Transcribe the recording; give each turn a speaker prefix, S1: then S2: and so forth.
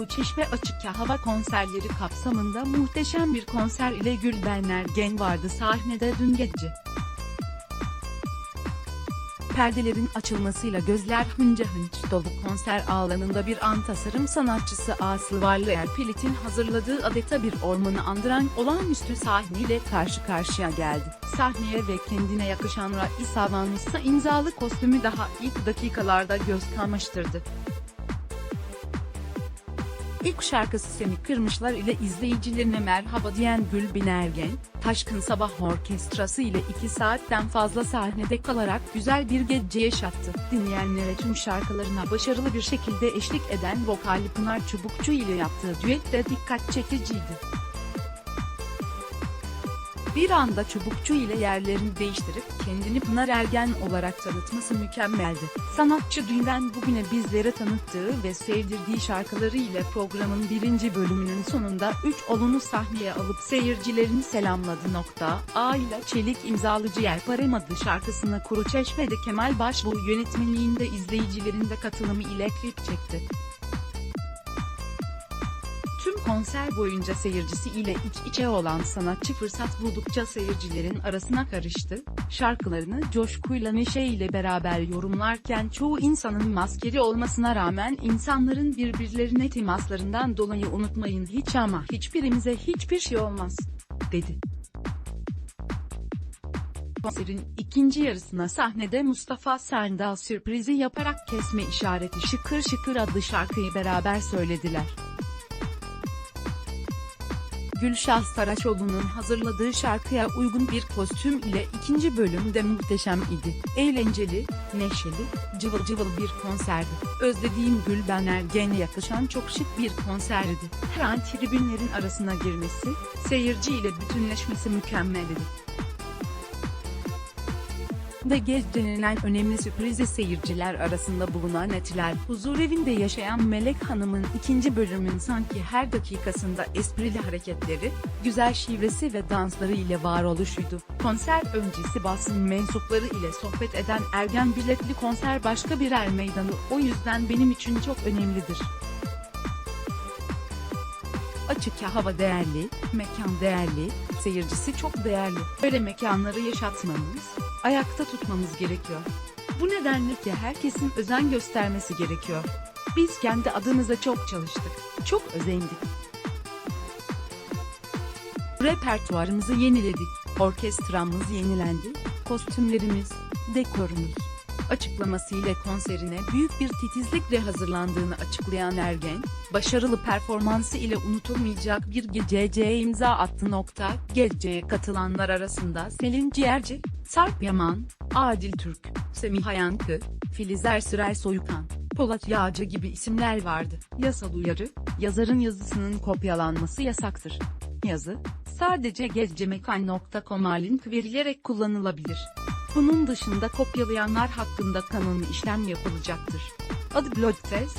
S1: Kuruçeşme Açık Hava konserleri kapsamında muhteşem bir konser ile Gülben Ergen vardı sahnede dün gece. Perdelerin açılmasıyla gözler hınca hınç dolu konser alanında bir an tasarım sanatçısı Aslı Varlı Erpelit'in hazırladığı adeta bir ormanı andıran olağanüstü sahneyle karşı karşıya geldi. Sahneye ve kendine yakışan Raisa Vanessa imzalı kostümü daha ilk dakikalarda göz kamaştırdı. İlk şarkısı Seni Kırmışlar ile izleyicilerine merhaba diyen Gülbin Ergen, Taşkın Sabah Orkestrası ile 2 saatten fazla sahnede kalarak güzel bir gece yaşattı. Dinleyenlere tüm şarkılarına başarılı bir şekilde eşlik eden vokali Pınar Çubukçu ile yaptığı düet de dikkat çekiciydi. Bir anda Çubukçu ile yerlerini değiştirip kendini Pınar Ergen olarak tanıtması mükemmeldi. Sanatçı dünden bugüne bizlere tanıttığı ve sevdirdiği şarkıları ile programın birinci bölümünün sonunda 3 olunu sahneye alıp seyircilerini selamladı. Nokta, A ile Çelik imzalı Ciğerparem adlı şarkısını Kuruçeşme'de Kemal Başbuğ yönetmenliğinde izleyicilerin de katılımı ile klip çekti. Konser boyunca seyircisi ile iç içe olan sanatçı fırsat buldukça seyircilerin arasına karıştı, şarkılarını coşkuyla neşeyle beraber yorumlarken çoğu insanın maskeli olmasına rağmen insanların birbirlerine temaslarından dolayı unutmayın hiç ama hiçbirimize hiçbir şey olmaz, dedi. Konserin ikinci yarısına sahnede Mustafa Sendal sürprizi yaparak kesme işareti şıkır şıkır adlı şarkıyı beraber söylediler. Gülşah Saraçoğlu'nun hazırladığı şarkıya uygun bir kostüm ile ikinci bölümde muhteşem idi. Eğlenceli, neşeli, cıvıl cıvıl bir konserdi. Özlediğim Gülben Ergen'e yakışan çok şık bir konserdi. Her an tribünlerin arasına girmesi, seyirci ile bütünleşmesi mükemmeldi. Ve gecenin en önemli sürprizi seyirciler arasında bulunan Etiler Huzur Evi'nde yaşayan Melek Hanım'ın ikinci bölümün sanki her dakikasında esprili hareketleri, güzel şivesi ve dansları ile varoluşuydu. Konser öncesi basın mensupları ile sohbet eden Ergen biletli konser başka bir er meydanı o yüzden benim için çok önemlidir. Açık hava değerli, mekan değerli, seyircisi çok değerli. Böyle mekanları yaşatmamız, ayakta tutmamız gerekiyor. Bu nedenle ki herkesin özen göstermesi gerekiyor. Biz kendi adımıza çok çalıştık, çok özendik. Repertuarımızı yeniledik, orkestramız yenilendi, kostümlerimiz, dekorumuz açıklaması ile konserine büyük bir titizlikle hazırlandığını açıklayan Ergen, başarılı performansı ile unutulmayacak bir geceye imza attı. Nokta, geceye katılanlar arasında Selin Ciğerci, Sarp Yaman, Adil Türk, Semih Yankı, Filiz Ersürer Soyukan, Polat Yağcı gibi isimler vardı. Yasal uyarı, yazarın yazısının kopyalanması yasaktır. Yazı, sadece gezcemekan.com'a link verilerek kullanılabilir. Bunun dışında kopyalayanlar hakkında kanuni işlem yapılacaktır. Adı Bloodtest,